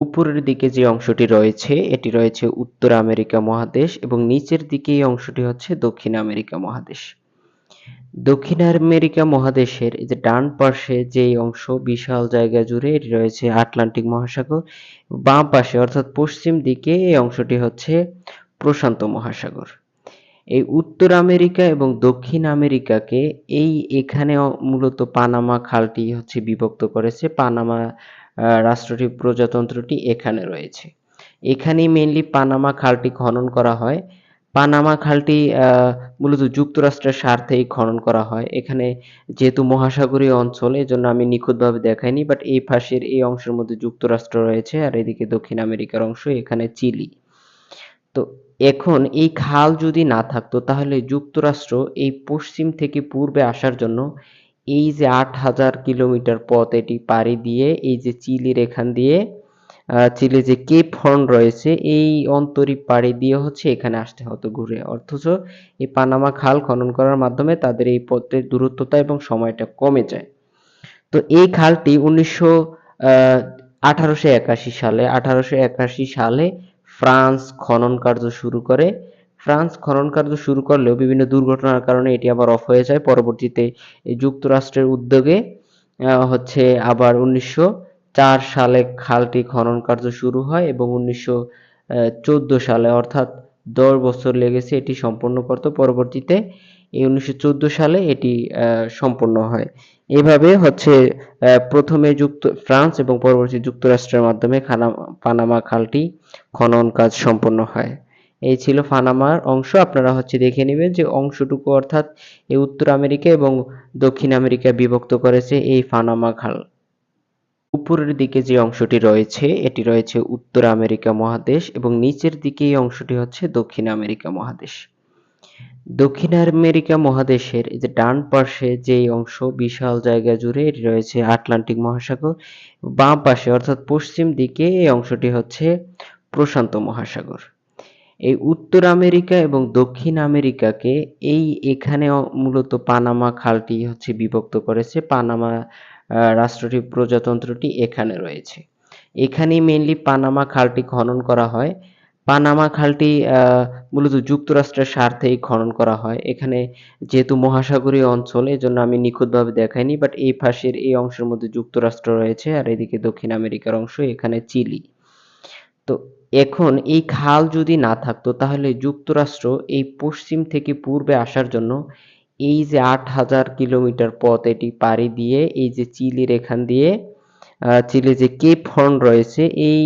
উপরের দিকে যে অংশটি রয়েছে, এটি রয়েছে উত্তর আমেরিকা মহাদেশ এবং নিচের দিকে এই অংশটি হচ্ছে দক্ষিণ আমেরিকা মহাদেশ। দক্ষিণ আমেরিকা মহাদেশের যে ডান পাশে যে অংশ, বিশাল জায়গা জুড়ে এটি রয়েছে আটলান্টিক মহাসাগর। বাম পাশে অর্থাৎ পশ্চিম দিকে এই অংশটি হচ্ছে প্রশান্ত মহাসাগর। এই উত্তর আমেরিকা এবং দক্ষিণ আমেরিকাকে এই এখানে মূলত পানামা খালটি হচ্ছে বিভক্ত করেছে। পানামা রাষ্ট্রটি, প্রজাতন্ত্রটি এখানে রয়েছে। এখানেই মেইনলি পানামা খালটি খনন করা হয়। পানামা খালটি মূলত যুক্তরাষ্ট্রের স্বার্থেই খনন করা হয়। এখানে যেহেতু মহাসাগরীয় অঞ্চল, এজন্য আমি নিখুঁতভাবে দেখাইনি বাট এই পাশের এই অংশের মধ্যে যুক্তরাষ্ট্র রয়েছে, আর এদিকে দক্ষিণ আমেরিকার অংশ, এখানে চিলি। তো এখন এই খাল যদি না থাকতো, তাহলে যুক্তরাষ্ট্র এই পশ্চিম থেকে পূর্বে আসার জন্য এই যে আট হাজার কিলোমিটার পথ এটি পাড়ি দিয়ে, এই যে চিলির এখান দিয়ে চিলি যে কেপ হর্ন রয়েছে, এই অন্তরী পাড়ি দিয়ে হচ্ছে এখানে আসতে হতো ঘুরে। অথচ এই পানামা খাল খনন করার মাধ্যমে তাদের এই পথের দূরত্বতা এবং সময়টা কমে যায়। তো এই খালটি উনিশশো আঠারোশো একাশি সালে, আঠারোশো একাশি সালে ফ্রান্স খনন কার্য শুরু করে। ফ্রান্স খনন কার্য শুরু করলেও বিভিন্ন দুর্ঘটনার কারণে এটি আবার অফ হয়ে যায়। পরবর্তীতে যুক্তরাষ্ট্রের উদ্যোগে হচ্ছে আবার উনিশশো চার সালে খালটি খনন কার্য শুরু হয় এবং উনিশশো চোদ্দ সালে অর্থাৎ দশ বছর লেগেছে এটি সম্পন্ন করতে। পরবর্তীতে এই উনিশশো চোদ্দ সালে এটি সম্পন্ন হয়। এভাবে হচ্ছে প্রথমে যুক্ত, ফ্রান্স এবং পরবর্তী যুক্তরাষ্ট্রের মাধ্যমে খানা, পানামা খালটি খনন কাজ সম্পন্ন হয়। এই ছিল ফানামার অংশ। আপনারা হচ্ছে দেখে নেবেন যে অংশটুকু অর্থাৎ এই উত্তর আমেরিকা এবং দক্ষিণ আমেরিকা বিভক্ত করেছে এই ফানামা খাল। উপরের দিকে যে অংশটি রয়েছে, এটি রয়েছে উত্তর আমেরিকা মহাদেশ এবং নিচের দিকে এই অংশটি হচ্ছে দক্ষিণ আমেরিকা মহাদেশ। দক্ষিণ আমেরিকা মহাদেশের যে ডান পাশে যে অংশ, বিশাল জায়গা জুড়ে এটি রয়েছে আটলান্টিক মহাসাগর। বাম পাশে অর্থাৎ পশ্চিম দিকে এই অংশটি হচ্ছে প্রশান্ত মহাসাগর। এই উত্তর আমেরিকা এবং দক্ষিণ আমেরিকাকে এই এখানে মূলত পানামা খালটি হচ্ছে বিভক্ত করেছে। পানামা রাষ্ট্রটি, প্রজাতন্ত্রটি এখানে রয়েছে। এখানেই মেনলি পানামা খালটি খনন করা হয়। পানামা খালটি মূলত যুক্তরাষ্ট্রের স্বার্থেই খনন করা হয়। এখানে যেহেতু মহাসাগরীয় অঞ্চল, এজন্য আমি নিখুঁতভাবে দেখাইনি বাট এই পাশের এই অংশের মধ্যে যুক্তরাষ্ট্র রয়েছে, আর এদিকে দক্ষিণ আমেরিকার অংশ, এখানে চিলি। তো এখন এই খাল যদি না থাকতো, তাহলে যুক্তরাষ্ট্র এই পশ্চিম থেকে পূর্বে আসার জন্য এই যে আট হাজার কিলোমিটার পথ এটি পাড়ি দিয়ে, এই যে চিলির এখান দিয়ে চিলি যে কেপ হর্ন রয়েছে, এই